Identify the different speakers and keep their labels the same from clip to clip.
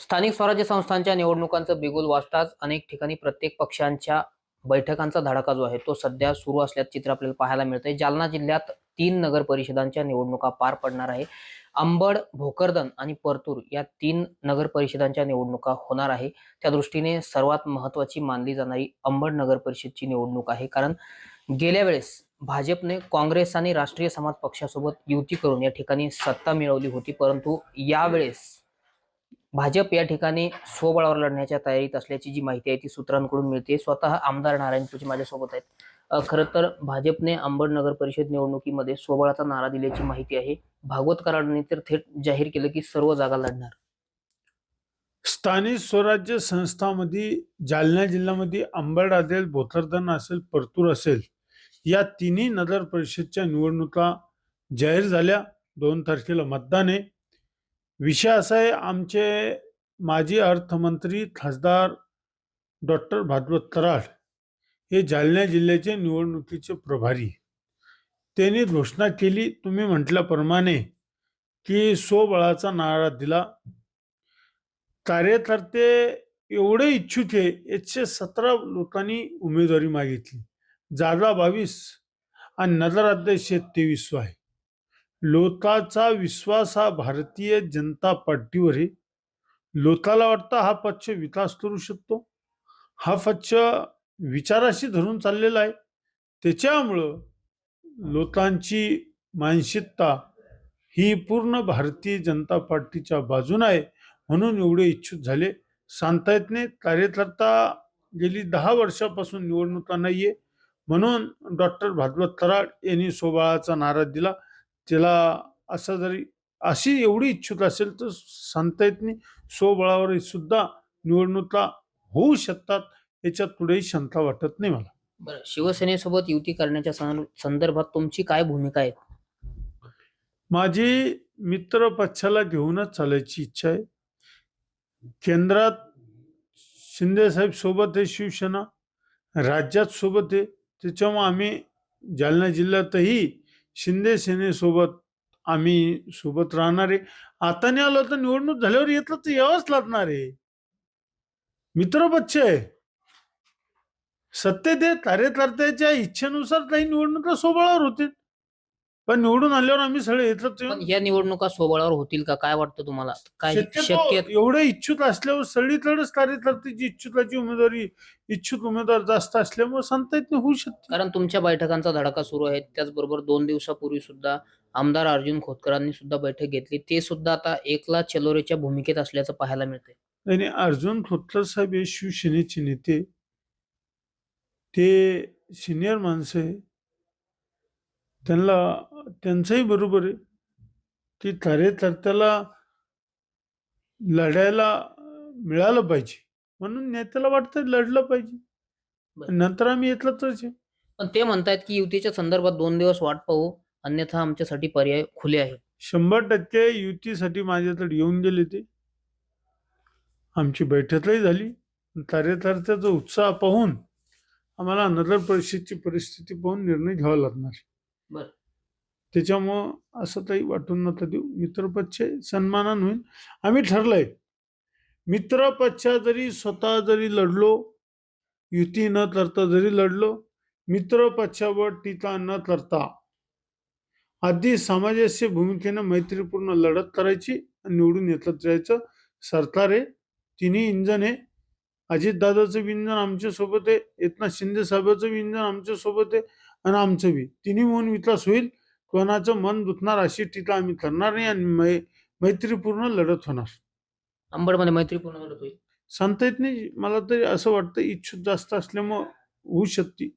Speaker 1: स्थानिक स्वराज्य संस्थांच्या निवडणुकांचं बिगुल वाजताच अनेक ठिकाणी प्रत्येक पक्षांच्या बैठकांचा धडाका जो आहे तो सध्या सुरू असल्याचं चित्र आपल्याला पाहायला मिळतंय. जालना जिल्ह्यात तीन नगर परिषदांच्या निवडणुका पार पडणार आहे. अंबड भोकरदन आणि परतूर या तीन नगर परिषदांच्या निवडणुका होणार आहे. त्या दृष्टीने सर्वात महत्वाची मानली जाणारी अंबड नगर परिषदची निवडणूक आहे. कारण गेल्या वेळेस भाजपने काँग्रेस आणि राष्ट्रीय समाज पक्षासोबत युती करून या ठिकाणी सत्ता मिळवली होती. परंतु यावेळेस भाजप या ठिकाणी स्वबळावर लढण्याच्या तयारीत असल्याची जी माहिती आहे ती सूत्रांकडून मिळते. स्वतः आमदार नारायण तुझे माझ्यासोबत आहेत. खरं तर भाजपने अंबड नगर परिषद निवडणुकीमध्ये स्वबळाचा नारा दिल्याची माहिती आहे. भागवत कराडांनी तर थेट जाहीर केलं की सर्व जागा लढणार.
Speaker 2: स्थानिक स्वराज्य संस्थामध्ये जालना जिल्ह्यामध्ये अंबड असेल भोथरदन असेल परतूर असेल या तिन्ही नगर परिषदच्या निवडणुका जाहीर झाल्या. दोन तारखेला मतदान आहे. विषय असा आहे आमचे माजी अर्थमंत्री खासदार डॉक्टर भागवत कराड हे जालना जिल्ह्याचे निवडणुकीचे प्रभारी. त्यांनी घोषणा केली तुम्ही म्हटल्याप्रमाणे की स्वबळाचा नारा दिला. कार्यकर्ते एवढे इच्छुक आहे एकशे सतरा लोकांनी उमेदवारी मागितली. जागा बावीस आणि नगराध्यक्ष तेवीस आहे. लोकाचा विश्वास हा भारतीय जनता पार्टीवर आहे. लोकाला वाटतं हा पक्ष विकास करू शकतो. हा पक्ष विचाराशी धरून चाललेला आहे. त्याच्यामुळं लोकांची मानसिकता ही पूर्ण भारतीय जनता पार्टीच्या बाजून आहे म्हणून एवढे इच्छुक झाले. सांगता येत नाही कार्यकर्ता गेली दहा वर्षापासून निवडणुका नाहीये म्हणून डॉक्टर भागवत कराड यांनी सोबाळाचा नारा दिला. त्याला असं जरी अशी एवढी इच्छुक असेल तर सांगता येत नाही स्वबळावर सुद्धा निवडणुका होऊ शकतात याच्यात पुढेही शंका वाटत नाही मला.
Speaker 1: बरं शिवसेनेसोबत युती करण्याच्या संदर्भात तुमची काय भूमिका आहे?
Speaker 2: माझी मित्र पक्षाला घेऊनच चालायची इच्छा आहे. केंद्रात शिंदे साहेब सोबत आहे शिवसेना राज्यात सोबत आहे. त्याच्यामुळे आम्ही जालना जिल्ह्यातही शिंदे सेनेसोबत आम्ही सोबत राहणार. आहे आता नाही आलो तर निवडणूक झाल्यावर येतलं तर यावंच लागणार आहे. मित्र आहे सत्तेत तारे कार्यकर्त्याच्या इच्छेनुसार काही निवडणुका सोबळावर होतील. पण निवडून आल्यावर आम्ही सगळे
Speaker 1: पण या निवडणुका स्वबळावर होतील का? काय वाटतं तुम्हाला? काय
Speaker 2: शक्यतो
Speaker 1: शक्य
Speaker 2: एवढे इच्छुक असल्यावर सगळीकडेच कार्यकर्त्याची इच्छुकाची उमेदवारी इच्छुक उमेदवार जास्त असल्यामुळे सांगता येत नाही होऊ शकते.
Speaker 1: कारण तुमच्या बैठकांचा धडाका सुरू आहे. त्याचबरोबर दोन दिवसापूर्वी सुद्धा आमदार अर्जुन खोतकरांनी सुद्धा बैठक घेतली. ते सुद्धा आता एकला चलोरेच्या भूमिकेत असल्याचं पाहायला मिळतंय.
Speaker 2: आणि अर्जुन खोतकर साहेब हे शिवसेनेचे नेते. ते सिनियर माणसं आहे. त्यांना त्यांचंही बरोबर आहे. की कार्यकर्त्याला लढायला मिळालं पाहिजे. म्हणून नेत्याला वाटतं लढलं पाहिजे. नंतर आम्ही येतलं तरच आहे.
Speaker 1: पण ते म्हणतायत की युतीच्या संदर्भात दोन दिवस वाट पाहू अन्यथा आमच्यासाठी पर्याय खुले आहेत.
Speaker 2: शंभर टक्के युतीसाठी माझ्याकडे येऊन गेले ते. आमची बैठकही झाली. कार्यकर्त्याचा उत्साह पाहून आम्हाला नगर परिषदची परिस्थिती पाहून निर्णय घ्यावा लागणार.
Speaker 1: बरं.
Speaker 2: त्याच्यामुळं असं काही वाटून नका देऊ. मित्रपक्ष सन्मानान होईल. आम्ही ठरलंय. मित्रपक्षा जरी स्वतः जरी लढलो युती न करता जरी लढलो मित्रपक्षावर टीका न करता आधी समाजाच्या भूमिकेनं मैत्रीपूर्ण लढत करायची आणि निवडून येतच जायचं सरकार आहे. तिन्ही इंजन आहे. अजितदादाचं बी इंजन आमच्यासोबत आहे. एकनाथ शिंदे साहेबाचं बी इंजन आमच्यासोबत आहे आणि आमचं बी. तिन्ही म्हणून विकास होईल. कोणाचं मन दुखणार अशी टीका आम्ही करणार नाही आणि मै मैत्रीपूर्ण लढत होणार.
Speaker 1: अंबडमध्ये मैत्रीपूर्ण लढत होईल.
Speaker 2: सांगता येत नाही मला तरी असं वाटतं इच्छुक जास्त असल्यामुळं होऊ शकते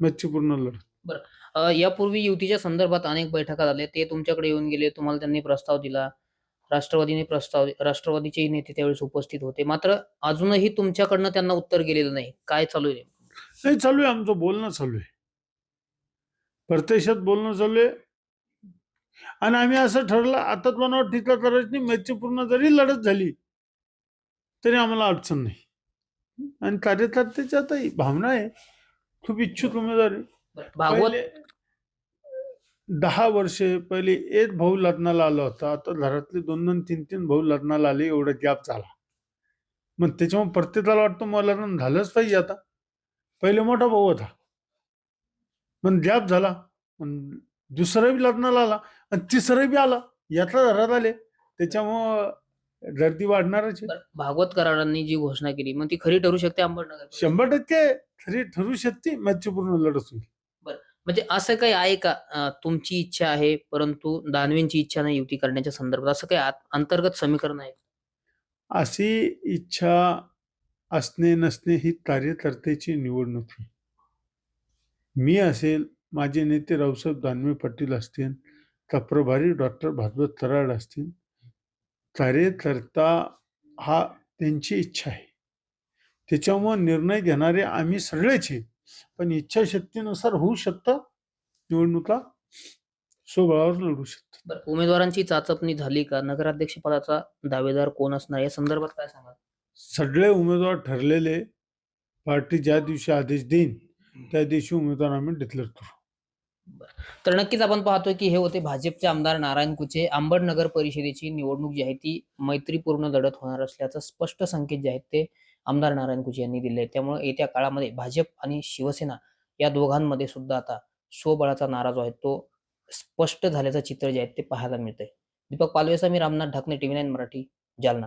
Speaker 2: मैत्रीपूर्ण लढत.
Speaker 1: अ, यापूर्वी युतीच्या संदर्भात अनेक बैठका झाल्या. ते तुमच्याकडे येऊन गेले. तुम्हाला त्यांनी प्रस्ताव दिला. राष्ट्रवादीने प्रस्ताव राष्ट्रवादीचे नेते त्यावेळेस उपस्थित होते. मात्र अजूनही तुमच्याकडनं त्यांना उत्तर गेलेलं नाही. काय चालू आहे
Speaker 2: नाही चालू आहे. आमचं बोलणं चालू आहे. परदेशात बोलणं चालू आहे. आणि आम्ही असं ठरलं आता कोणावर टीका करायची नाही मैत्रीपूर्ण जरी लढत झाली तरी आम्हाला अडचण नाही. आणि कार्यकर्त्याची आता ही भावना आहे खूप इच्छुक उमेदवार दहा वर्षे पहिले एक भाऊ लग्नाला आला होता आता घरातले दोन दोन तीन तीन भाऊ लग्नाला आले एवढा गॅप झाला. मग त्याच्यामुळे प्रत्येकाला वाटतं मला लग्न झालंच पाहिजे आता. पहिले मोठा भाऊ होता. पण गॅप झाला. दुसरं बी लग्नाला आला आणि तिसरं बी आला. यातला घरात आले त्याच्यामुळं गर्दी वाढणारच आहे.
Speaker 1: भागवत कराडांनी जी घोषणा केली मग ती खरी ठरू शकते अंबरनगर
Speaker 2: शंभर टक्के खरी ठरू शकते मॅचपूर्ण लढत होईल.
Speaker 1: म्हणजे असं काही आहे का? अं, तुमची इच्छा आहे परंतु दानवेंची इच्छा नाही युती करण्याच्या संदर्भात. असं काही आत- अंतर्गत समीकरण आहे?
Speaker 2: अशी इच्छा असणे नसणे ही कार्यकर्त्याची निवडणूक आहे. मी असेल माझे नेते रावसाहेब दानवे पाटील असतील तर प्रभारी डॉक्टर भागवत कराड असतील कार्यकर्ता हा त्यांची इच्छा आहे. त्याच्यामुळे निर्णय घेणारे आम्ही सगळेच आहे. पण इच्छाशक्तीनुसार होऊ शकतं निवडणुका स्वबळावर लढू शकतात.
Speaker 1: बरं उमेदवारांची चाचपणी झाली का? नगराध्यक्ष पदाचा दावेदार कोण असणार? या संदर्भात काय सांगा
Speaker 2: सगळे उमेदवार ठरलेले पार्टी ज्या दिवशी आदेश देईन त्या दिवशी उमेदवार आम्ही डिक्लेअर करू.
Speaker 1: तर नक्कीच आपण पाहतोय की हे होते भाजपचे आमदार नारायण कुचे. आंबड नगर परिषदेची निवडणूक जी आहे ती मैत्रीपूर्ण लढत होणार असल्याचं स्पष्ट संकेत जे आहेत ते आमदार नारायण कुचे यांनी दिले त्यामुळे येत्या काळामध्ये भाजप आणि शिवसेना या दोघांमध्ये सुद्धा आता स्वबळाचा नारा जो आहे तो स्पष्ट झाल्याचं चित्र जे आहे ते पाहायला मिळतंय. दीपक पालवेसा मी रामनाथ ढाकणे टीव्ही नाईन मराठी जालना.